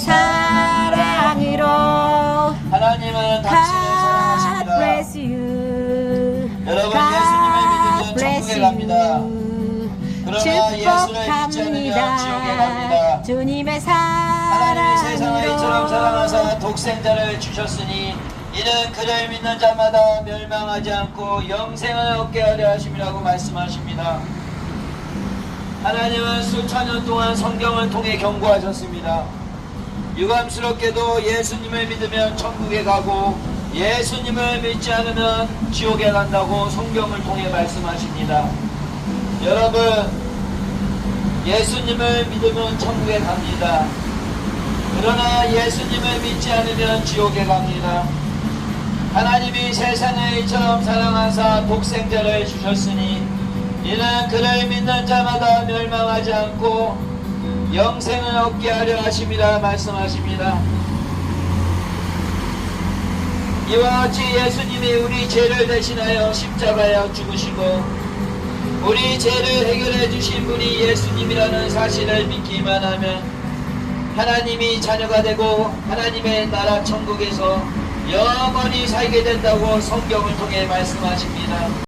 사랑으로 하나님은 당신을 사랑하십니다. bless you. 여러분, 예수님을 믿으면 천국에 갑니다. 그러나 예수를 믿지 않으면 지옥에 갑니다. 축복합니다. 주님의 하나님이 세상을 사랑으로 이처럼 사랑하사 독생자를 주셨으니 이는 그를 믿는 자마다 멸망하지 않고 영생을 얻게 하려 하심이라고 말씀하십니다. 하나님은 수천 년 동안 성경을 통해 경고하셨습니다. 유감스럽게도 예수님을 믿으면 천국에 가고 예수님을 믿지 않으면 지옥에 간다고 성경을 통해 말씀하십니다. 여러분, 예수님을 믿으면 천국에 갑니다. 그러나 예수님을 믿지 않으면 지옥에 갑니다. 하나님이 세상을 이처럼 사랑하사 독생자를 주셨으니 이는 그를 믿는 자마다 멸망하지 않고 영생을 얻게 하려 하심이라 말씀하십니다. 이와 같이 예수님이 우리 죄를 대신하여 십자가에 죽으시고 우리 죄를 해결해 주신 분이 예수님이라는 사실을 믿기만 하면 하나님이 자녀가 되고 하나님의 나라 천국에서 영원히 살게 된다고 성경을 통해 말씀하십니다.